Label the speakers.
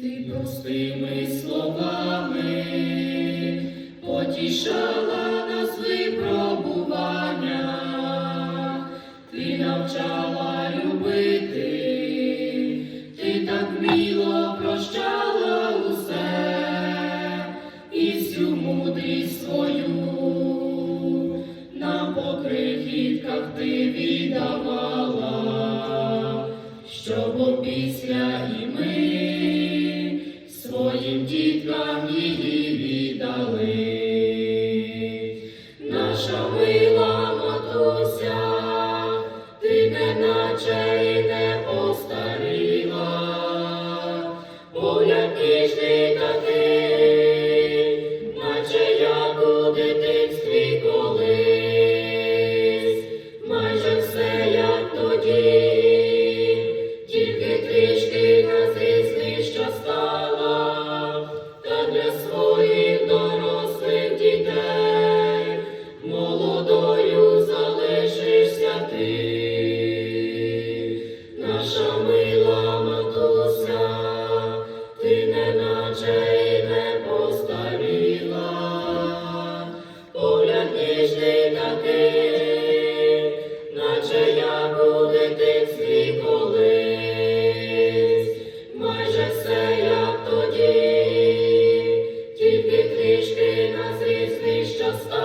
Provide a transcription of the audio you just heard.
Speaker 1: ти простими словами потішала нас випробування, ти навчала любити, ти так вміло прощала усе і всю мудрість свою нам по крихітках ти віддавала, щоб опісля і ми J. очей не постаріла, погляд ніжний такий, наче як у дитинстві майже все як тоді, тільки трішки на зріслі щастя.